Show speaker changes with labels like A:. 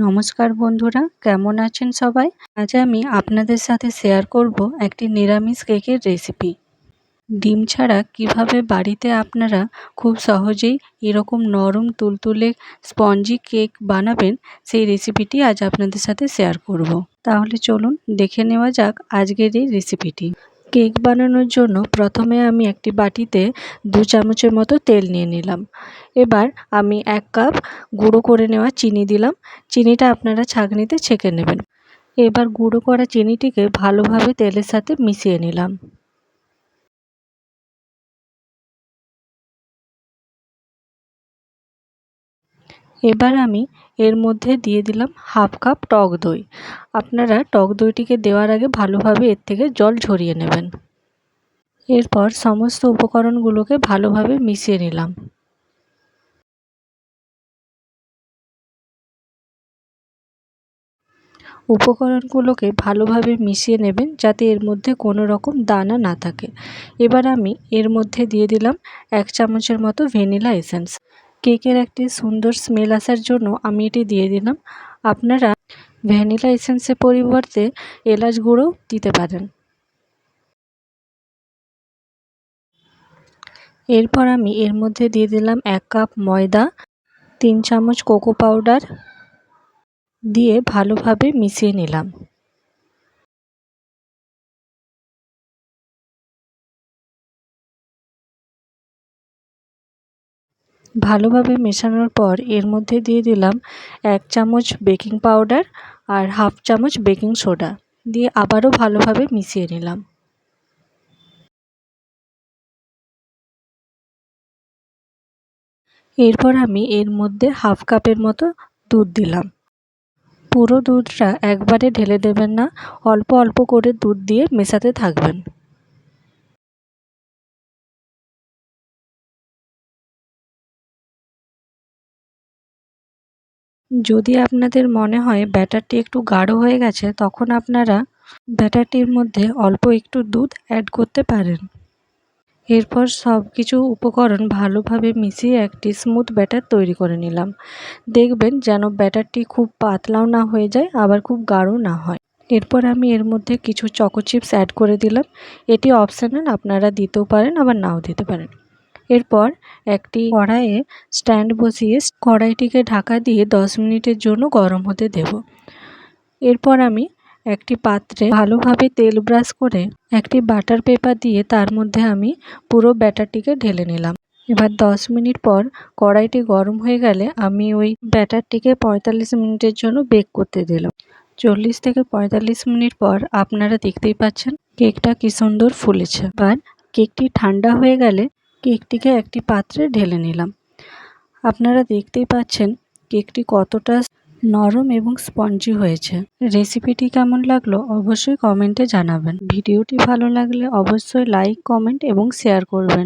A: নমস্কার বন্ধুরা, কেমন আছেন সবাই? আজ আমি আপনাদের সাথে শেয়ার করব একটি নিরামিষ কেকের রেসিপি ডিম ছাড়া কীভাবে বাড়িতে আপনারা খুব সহজেই এরকম নরম তুলতুলে স্পঞ্জি কেক বানাবেন, সেই রেসিপিটি আজ আপনাদের সাথে শেয়ার করব। তাহলে চলুন দেখে নেওয়া যাক আজকের এই রেসিপিটি কেক বানানোর জন্য প্রথমে আমি একটি বাটিতে দু চামচের মতো তেল নিয়ে নিলাম। এবার আমি এক কাপ গুঁড়ো করে নেওয়া চিনি দিলাম। চিনিটা আপনারা ছাঁকনিতে ছেঁকে নেবেন। এবার গুঁড়ো করা চিনিটিকে ভালোভাবে তেলের সাথে মিশিয়ে নিলাম। এবার আমি এর মধ্যে দিয়ে দিলাম হাফ কাপ টক দই। আপনারা টক দইটিকে দেওয়ার আগে ভালোভাবে এর থেকে জল ঝরিয়ে নেবেন। এরপর সমস্ত উপকরণগুলোকে ভালোভাবে মিশিয়ে নিলাম। উপকরণগুলোকে ভালোভাবে মিশিয়ে নেবেন যাতে এর মধ্যে কোনো রকম দানা না থাকে। এবার আমি এর মধ্যে দিয়ে দিলাম এক চামচের মতো ভ্যানিলা এসেন্স। কেকের একটি সুন্দর স্মেল আসার জন্য আমি এটি দিয়ে দিলাম। আপনারা ভ্যানিলা এসেন্সের পরিবর্তে এলাচ গুঁড়ো দিতে পারেন। এরপর আমি এর মধ্যে দিয়ে দিলাম এক কাপ ময়দা, তিন চামচ কোকো পাউডার দিয়ে ভালোভাবে মিশিয়ে নিলাম। ভালোভাবে মেশানোর পর এর মধ্যে দিয়ে দিলাম এক চামচ বেকিং পাউডার আর হাফ চামচ বেকিং সোডা। দিয়ে আবারও ভালোভাবে মিশিয়ে নিলাম। এরপর আমি এর মধ্যে হাফ কাপের মতো দুধ দিলাম। পুরো দুধটা একবারে ঢেলে দেবেন না, অল্প অল্প করে দুধ দিয়ে মেশাতে থাকবেন। যদি আপনাদের মনে হয় ব্যাটারটি একটু গাঢ় হয়ে গেছে, তখন আপনারা ব্যাটারটির মধ্যে অল্প একটু দুধ অ্যাড করতে পারেন। এরপর সব কিছু উপকরণ ভালোভাবে মিশিয়ে একটি স্মুথ ব্যাটার তৈরি করে নিলাম। দেখবেন যেন ব্যাটারটি খুব পাতলাও না হয়ে যায়, আবার খুব গাঢ় না হয়। এরপর আমি এর মধ্যে কিছু চকো চিপস অ্যাড করে দিলাম। এটি অপশানাল আপনারা দিতেও পারেন, আবার নাও দিতে পারেন। এরপর একটি কড়াইয়ে স্ট্যান্ড বসিয়ে কড়াইটিকে ঢাকা দিয়ে দশ মিনিটের জন্য গরম হতে দেব। এরপর আমি একটি পাত্রে ভালোভাবে তেল ব্রাশ করে একটি বাটার পেপার দিয়ে তার মধ্যে আমি পুরো ব্যাটারটিকে ঢেলে নিলাম। এবার দশ মিনিট পর কড়াইটি গরম হয়ে গেলে আমি ওই ব্যাটারটিকে পঁয়তাল্লিশ মিনিটের জন্য বেক করতে দিলাম। চল্লিশ থেকে পঁয়তাল্লিশ মিনিট পর আপনারা দেখতেই পাচ্ছেন কেকটা কি সুন্দর ফুলেছে। এবার কেকটি ঠান্ডা হয়ে গেলে কেকটিকে একটি পাত্রে ঢেলে নিলাম। আপনারা দেখতেই পাচ্ছেন কেকটি কতটা নরম এবং স্পঞ্জি হয়েছে। রেসিপিটি কেমন লাগল অবশ্যই কমেন্টে জানাবেন। ভিডিওটি ভালো লাগলে অবশ্যই লাইক, কমেন্ট এবং শেয়ার করবেন।